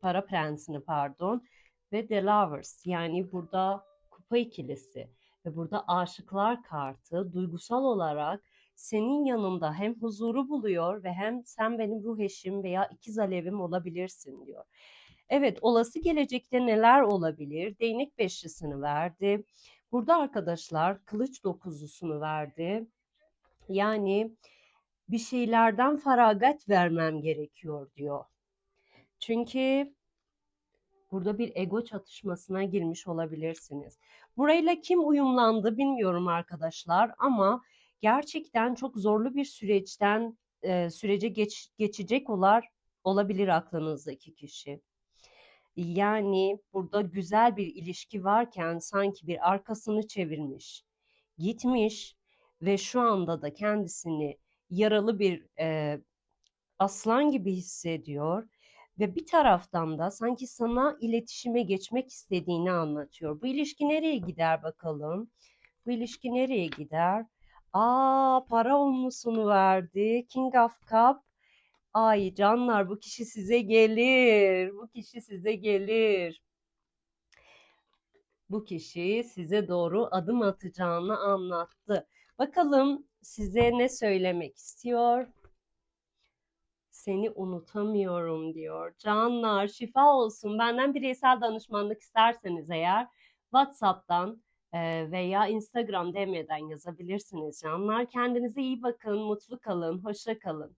para prensini pardon ve The Lovers yani burada kupa ikilisi ve burada aşıklar kartı duygusal olarak senin yanında hem huzuru buluyor ve hem sen benim ruh eşim veya ikiz alevim olabilirsin diyor. Evet, olası gelecekte neler olabilir? Değnek beşlisini verdi. Burada arkadaşlar kılıç dokuzlusunu verdi. Yani bir şeylerden feragat vermem gerekiyor diyor. Çünkü burada bir ego çatışmasına girmiş olabilirsiniz. Burayla kim uyumlandı bilmiyorum arkadaşlar ama gerçekten çok zorlu bir süreçten e, sürece geç, geçecek olar olabilir aklınızdaki kişi. Yani burada güzel bir ilişki varken sanki bir arkasını çevirmiş, gitmiş ve şu anda da kendisini yaralı bir e, aslan gibi hissediyor ve bir taraftan da sanki sana iletişime geçmek istediğini anlatıyor. Bu ilişki nereye gider bakalım? Bu ilişki nereye gider? Aa para olmusunu verdi. King of Cup. Ay canlar bu kişi size gelir. Bu kişi size gelir. Bu kişi size doğru adım atacağını anlattı. Bakalım size ne söylemek istiyor? Seni unutamıyorum diyor. Canlar şifa olsun. Benden bireysel danışmanlık isterseniz eğer WhatsApp'tan veya Instagram DM'den yazabilirsiniz canlar. Kendinize iyi bakın, mutlu kalın, hoşça kalın.